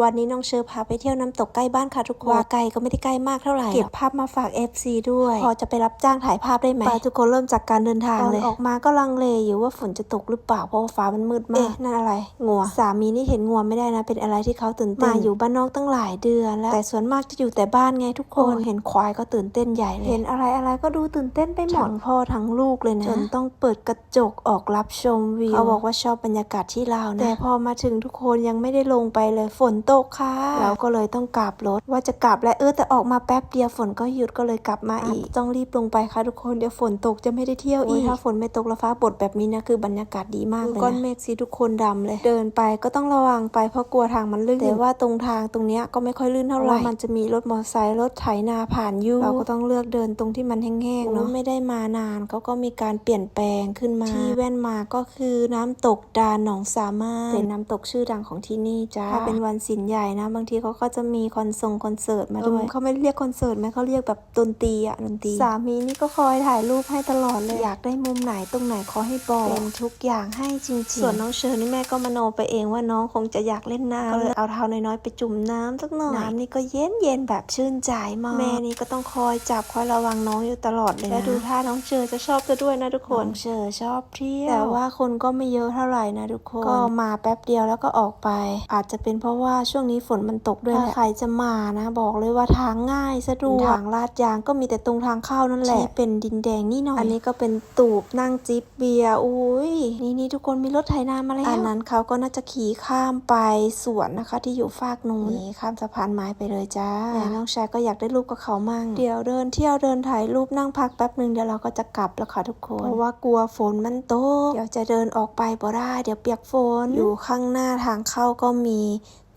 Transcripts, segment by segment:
วันนี้น้องเชอพาไปเที่ยวน้ำตกใกล้บ้านค่ะทุกคนว่าไกลก็ไม่ได้ใกล้มากเท่าไหร่ เก็บภาพมาฝาก FC ด้วย พอจะไปรับจ้างถ่ายภาพได้ไหมไปทุกคนเริ่มจากการเดินทางเลย ออกมาก็ลังเลอยู่ว่าฝนจะตกหรือเปล่าเพราะว่าฟ้ามันมืดมากเอ๊ะนั่นอะไร งัว สามีนี่เห็นงัวไม่ได้นะ เป็นอะไรที่เขาตื่นเต้น มาอยู่บ้านนอกตั้งหลายเดือนแล้ว แต่ส่วนมากจะอยู่แต่บ้านไงทุกคน เห็นควายก็ตื่นเต้นใหญ่เลย เห็นอะไรอะไรก็ดูตื่นเต้นไปหมด ทั้งพ่อทั้งลูกเลยนะ จนต้องเปิดกระจกออกรับชมวิว เขาบอกว่าชอบบรรยากาศที่ลาวนะ แต่พอมาถึงทุกคนยังไม่ได้ลงไปเลยฝนตกค่ะ เราก็เลยต้องกลับรถว่าจะกลับและเออแต่ออกมาแป๊บเดียวฝนก็หยุดก็เลยกลับมาอีก ต้องรีบลงไปค่ะทุกคนเดี๋ยวฝนตกจะไม่ได้เที่ยวอีกถ้าฝนไม่ตกแล้วฟ้าบดแบบนี้นะคือบรรยากาศดีมากเลยนะก้อนเมฆสีทุกคนดำเลย เดินไปก็ต้องระวังไปเพราะกลัวทางมันลื่นแต่ว่าตรงทางตรงเนี้ยก็ไม่ค่อยลื่นเท่าไหร่มันจะมีรถมอเตอร์ไซค์รถไถนาผ่านอยู่เราก็ต้องเลือกเดินตรงที่มันแห้งๆเนาะไม่ได้มานานเขาก็มีการเปลี่ยนแปลงขึ้นมาที่แว่นมาก็คือน้ำตกดานหนองสามารถเป็นน้ำตกชื่อดังของที่นี่จ้าถ้าเป็นวันศิลป์ใหญ่นะ บางทีเขาก็จะมีคอนเสิร์ตคอนเสิร์ตมาด้วยเขาไม่ได้เรียกคอนเสิร์ตไหมเขาเรียกแบบดนตรีอะดนตรีสามีนี่ก็คอยถ่ายรูปให้ตลอดเลยอยากได้มุมไหนตรงไหนขอให้บอกเป็นทุกอย่างให้จริงๆ ส่วนน้องเชอร์นี่แม่ก็มโนไปเองว่าน้องคงจะอยากเล่นน้ำก็เลยเอาเท้าน้อยๆไปจุ่มน้ำสักหน่อยน้ำนี่ก็เย็นเย็นๆแบบชื่นใจมากแม่นี่ก็ต้องคอยจับคอยระวังน้องอยู่ตลอดเลยนะและดูท่าน้องเชอร์จะชอบจะด้วยนะทุกคนน้องเชอร์ชอบเที่ยวแต่ว่าคนก็ไม่เยอะเท่าไหร่นะทุกคนก็มาแป๊บเดียวแล้วก็ออกไป อาจจะเป็นเพราะว่าช่วงนี้ฝนมันตกด้วยแหละถ้าใครจะมานะ บอกเลยว่าทางง่ายสะดวกทางลาดยางก็มีแต่ตรงทางเข้านั่นแหละที่เป็นดินแดงนี่หน่อยอันนี้ก็เป็นตูบนั่งจิบเบียร์อุ้ยนี่นี่ทุกคนมีรถไถนามาแล้วอันนั้นเขาก็น่าจะขี่ข้ามไปสวนนะคะที่อยู่ฝากนู้นนี่ข้ามสะพานไม้ไปเลยจ้าแม่น้องชายก็อยากได้รูปกับเขามั่งเดี๋ยวเดินเที่ยวเดินถ่ายรูปนั่งพักแป๊บหนึ่งเดี๋ยวเราก็จะกลับแล้วค่ะทุกคนเพราะว่ากลัวฝนมันตกเดี๋ยวจะเดินออกไปบ่ได้เดี๋ยวเปียกฝนอยู่ข้างหน้าทางเข้าก็มี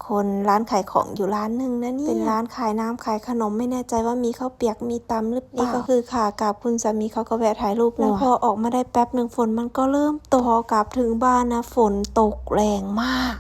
คนร้านขายของอยู่ร้านหนึ่งนะเนี่ยเป็นร้านขายน้ำขายขนมไม่แน่ใจว่ามีข้าวเปียกมีตำหรือเปล่านี่ก็คือขากลับคุณสามีเขาก็แวะถ่ายรูปแล้วพอออกมาได้แป๊บหนึ่งฝนมันก็เริ่มตกพอกลับถึงบ้านนะฝนตกแรงมาก